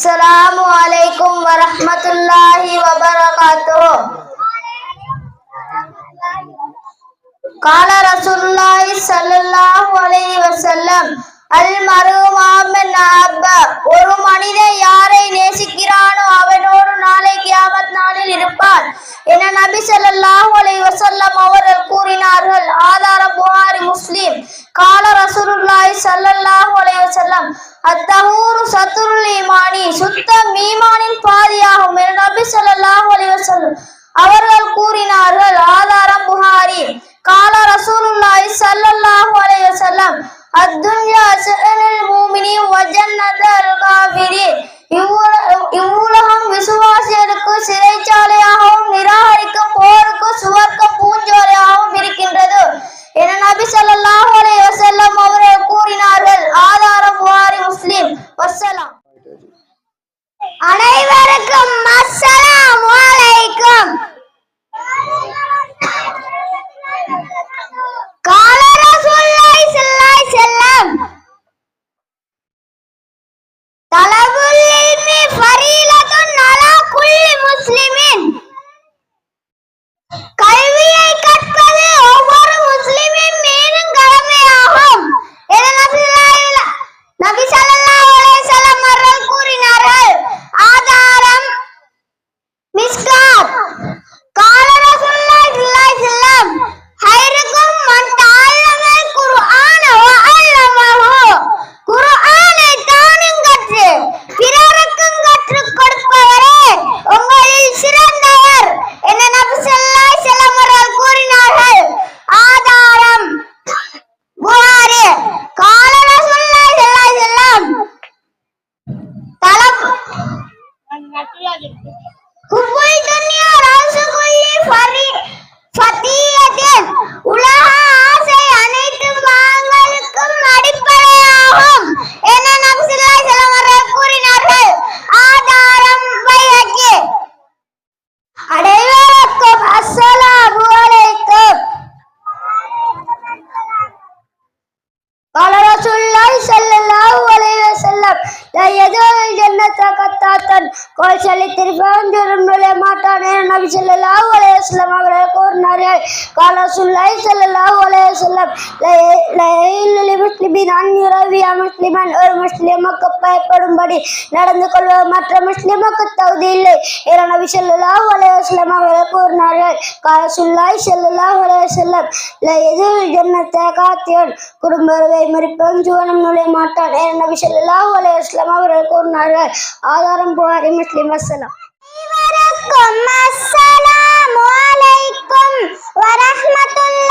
السلام عليكم ورحمة الله وبركاته قال رسول الله صلى الله عليه وسلم அல்மருமாமன் அப்ப ஒரு மனிதன் யாரை நேசிக்கிறானோ அவனோடு நாளை கியாமத் நாளில் இருப்பான் என நபி ஸல்லல்லாஹு அலைஹி வஸல்லம் அவர்கள் கூறினார்கள் ஆதாரம் புகாரி முஸ்லிம் கால ரசூலுல்லாஹி சல்லல்லாஹு அலைஹி வஸல்லம். அத்தஹூரு சத்துருல் ஈமானி சுத்தம் ஈமானின் பாதியாகும். என்று நபி சல்லல்லாஹு அலைஹி வஸல்லம். அனைவருக்கும் அஸ்ஸலாமு அலைக்கும். ಸರಿಯಾಗಿರುತ್ತೆ கொள் சலித்திரி சுதந்திரம் மூலமாக நபி ஸல்லல்லாஹு அலைஹி வஸல்லம் அவர்கள் கூறினார்கள். கால சுல்லாஹி ஸல்லல்லாஹு அலைஹி வஸல்லம் லைலி முஸ்லிமின் அன் முஸ்லிமன். ஒரு முஸ்லிமுக்கு பயப்படும்படி நடந்து கொள்வது மற்ற முஸ்லிமுக்கு தகுதி இல்லை. என நபி ஸல்லல்லாஹு அலைஹி வஸல்லம் அவர்கள் கூறினார்கள். கால சுல்லாஹி ஸல்லல்லாஹு அலைஹி வஸல்லம் லயதுல் ஜன்னத்தை காத்தியன் குடும்பத்தை முறிப்பவன் ஜுவனம் நுழைய மாட்டான். நபி ஸல்லல்லாஹு அலைஹி வஸல்லம் அவர்கள் கூறினார்கள். ஆதாரம் புகாரி முஸ்லிம் வசலாம் அனைவருக்கும் அஸ்ஸலாமு அலைக்கும் வரஹ்மத்துல்லாஹி